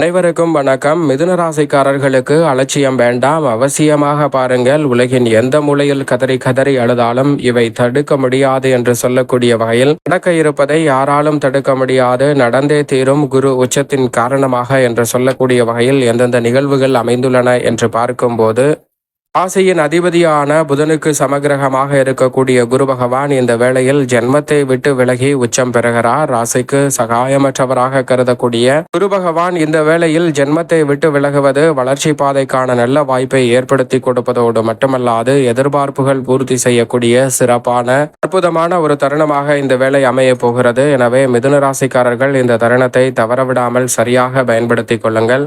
அனைவருக்கும் வணக்கம். மிதுன ராசிக்காரர்களுக்கு அலட்சியம் வேண்டாம். அவசியமாக பாருங்கள் உலகின் எந்த மூலையில் கதறி கதறி அழுதாலும் இவை தடுக்க முடியாது என்று சொல்லக்கூடிய வகையில் நடக்க இருப்பதை யாராலும் தடுக்க முடியாது. நடந்தே தீரும் குரு உச்சத்தின் காரணமாக என்று சொல்லக்கூடிய வகையில் எந்தெந்த நிகழ்வுகள் அமைந்துள்ளன என்று பார்க்கும்போது ராசியின் அதிபதியான புதனுக்கு சமகிரகமாக இருக்கக்கூடிய குரு பகவான் இந்த வேளையில் ஜென்மத்தை விட்டு விலகி உச்சம் பெறுகிறார். ராசிக்கு சகாயமற்றவராக கருதக்கூடிய குரு பகவான் இந்த வேளையில் ஜென்மத்தை விட்டு விலகுவது வளர்ச்சி பாதைக்கான நல்ல வாய்ப்பை ஏற்படுத்தி கொடுப்பதோடு மட்டுமல்லாது எதிர்பார்ப்புகள் பூர்த்தி செய்யக்கூடிய சிறப்பான அற்புதமான ஒரு தருணமாக இந்த வேலை அமைய போகிறது. எனவே மிதுன ராசிக்காரர்கள் இந்த தருணத்தை தவறவிடாமல் சரியாக பயன்படுத்திக் கொள்ளுங்கள்.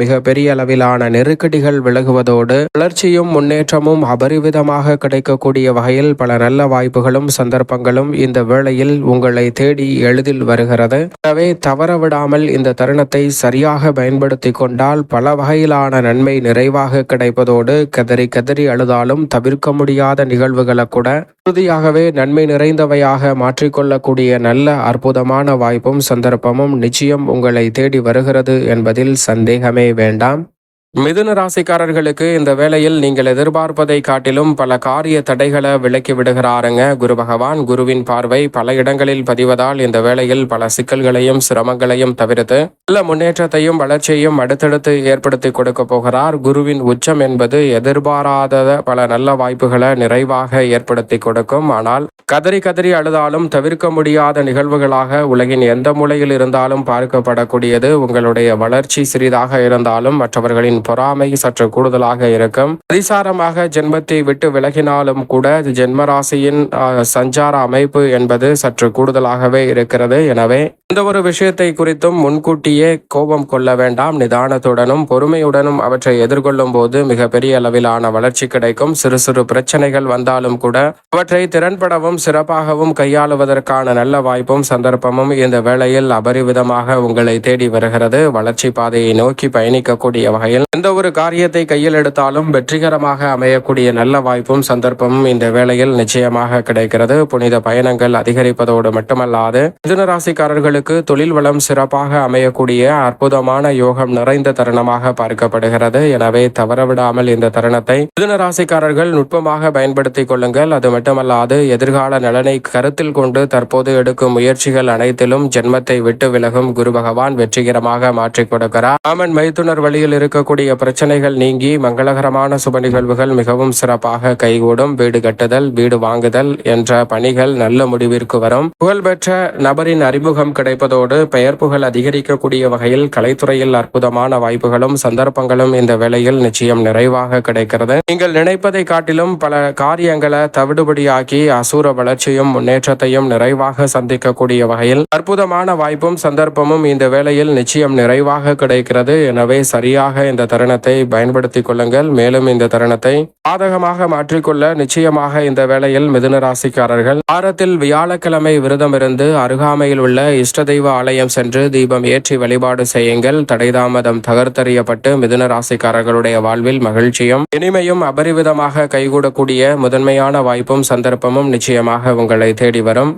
மிக பெரிய அளவிலான நெருக்கடிகள் விலகுவதோடு வளர்ச்சியும் முன்னேற்றமும் அபரிவிதமாக கிடைக்கக்கூடிய வகையில் பல நல்ல வாய்ப்புகளும் சந்தர்ப்பங்களும் இந்த வேளையில் உங்களை தேடி எளிதில் வருகிறது. எனவே தவற விடாமல் இந்த தருணத்தை சரியாக பயன்படுத்தி கொண்டால் பல வகையிலான நன்மை நிறைவாக கிடைப்பதோடு கதறி கதறி அழுதாலும் தவிர்க்க முடியாத நிகழ்வுகளை கூட உறுதியாகவே நன்மை நிறைந்தவையாக மாற்றிக்கொள்ளக்கூடிய நல்ல அற்புதமான வாய்ப்பும் சந்தர்ப்பமும் நிச்சயம் உங்களை தேடி வருகிறது என்பதில் சந்தேகமே வேண்டாம். மிதுன ராசிக்காரர்களுக்கு இந்த வேளையில் நீங்கள் எதிர்பார்ப்பதை காட்டிலும் பல காரிய தடைகளை விலக்கி விடுகிறாருங்க. குரு பகவான் குருவின் பார்வை பல இடங்களில் பதிவதால் இந்த வேளையில் பல சிக்கல்களையும் சிரமங்களையும் தவிர்த்து நல்ல முன்னேற்றத்தையும் வளர்ச்சியையும் அடுத்தடுத்து ஏற்படுத்தி கொடுக்க போகிறார். குருவின் உச்சம் என்பது எதிர்பாராத பல நல்ல வாய்ப்புகளை நிறைவாக ஏற்படுத்தி கொடுக்கும். ஆனால் கதறி கதறி அழுதாலும் தவிர்க்க முடியாத நிகழ்வுகளாக உலகின் எந்த மூலையில் இருந்தாலும் பார்க்கப்படக்கூடியது. உங்களுடைய வளர்ச்சி சிறிதாக இருந்தாலும் மற்றவர்களின் பொறாமை சற்று கூடுதலாக இருக்கும். அதிசாரமாக ஜென்மத்தை விட்டு விலகினாலும் கூட ஜென்மராசியின் சஞ்சார அமைப்பு என்பது சற்று கூடுதலாகவே இருக்கிறது. எனவே எந்த ஒரு விஷயத்தை குறித்தும் முன்கூட்டியே கோபம் கொள்ள வேண்டாம். நிதானத்துடனும் பொறுமையுடனும் அவற்றை எதிர்கொள்ளும் போது மிகப்பெரிய அளவிலான வளர்ச்சி கிடைக்கும். சிறு சிறு பிரச்சனைகள் வந்தாலும் கூட அவற்றை திறன்படவும் சிறப்பாகவும் கையாளுவதற்கான நல்ல வாய்ப்பும் சந்தர்ப்பமும் இந்த வேளையில் அபரிவிதமாக உங்களை தேடி வருகிறது. வளர்ச்சி பாதையை நோக்கி பயணிக்கக்கூடிய வகையில் எந்த ஒரு காரியத்தை கையில் எடுத்தாலும் வெற்றிகரமாக அமையக்கூடிய நல்ல வாய்ப்பும் சந்தர்ப்பமும் இந்த வேளையில் நிச்சயமாக கிடைக்கிறது. புனித பயணங்கள் அதிகரிப்பதோடு மட்டுமல்லாது மிதுன ராசிக்காரர்களுக்கு தொழில் வளம் சிறப்பாக அமையக்கூடிய அற்புதமான யோகம் நிறைந்த தருணமாக பார்க்கப்படுகிறது. எனவே தவறவிடாமல் இந்த தருணத்தை மிதுன ராசிக்காரர்கள் நுட்பமாக பயன்படுத்திக் கொள்ளுங்கள். அது மட்டுமல்லாது எதிர்கால நலனை கருத்தில் கொண்டு தற்போது எடுக்கும் முயற்சிகள் அனைத்திலும் ஜென்மத்தை விட்டு விலகும் குரு பகவான் வெற்றிகரமாக மாற்றிக் கொடுக்கிறார். ஆமன் மைத்துனர் வழியில் இருக்கக்கூடிய பிரச்சனைகள் நீங்கி மங்களகரமான சுப நிகழ்வுகள் மிகவும் சிறப்பாக கைகூடும். வீடு கட்டுதல் வீடு வாங்குதல் என்ற பணிகள் நல்ல முடிவிற்கு வரும். புகழ்பெற்ற நபரின் அறிமுகம் கிடைப்பதோடு பெயர் புகழ் அதிகரிக்கக்கூடிய வகையில் கலைத்துறையில் அற்புதமான வாய்ப்புகளும் சந்தர்ப்பங்களும் இந்த வேளையில் நிச்சயம் நிறைவாக கிடைக்கிறது. நீங்கள் நினைப்பதை காட்டிலும் பல காரியங்களை தவிடுபடியாக்கி அசூர வளர்ச்சியும் முன்னேற்றத்தையும் நிறைவாக சந்திக்கக்கூடிய வகையில் அற்புதமான வாய்ப்பும் சந்தர்ப்பமும் இந்த வேளையில் நிச்சயம் நிறைவாக கிடைக்கிறது. எனவே சரியாக இந்த தருணத்தை பயன்படுத்திக் கொள்ளுங்கள். மேலும் இந்த தருணத்தை பாதகமாக மாற்றிக்கொள்ள நிச்சயமாக இந்த வேளையில் மிதுன ராசிக்காரர்கள் வாரத்தில் வியாழக்கிழமை விரதம் இருந்து அருகாமையில் உள்ள இஷ்ட இஷ்ட தெய்வ ஆலயம் சென்று தீபம் ஏற்றி வழிபாடு செய்யுங்கள். தடைதாமதம் தகர்த்தறியப்பட்டு மிதுன ராசிக்காரர்களுடைய வாழ்வில் மகிழ்ச்சியும் இனிமையும் அபரிவிதமாக கைகூடக்கூடிய முதன்மையான வாய்ப்பும் சந்தர்ப்பமும் நிச்சயமாக உங்களை தேடி வரும்.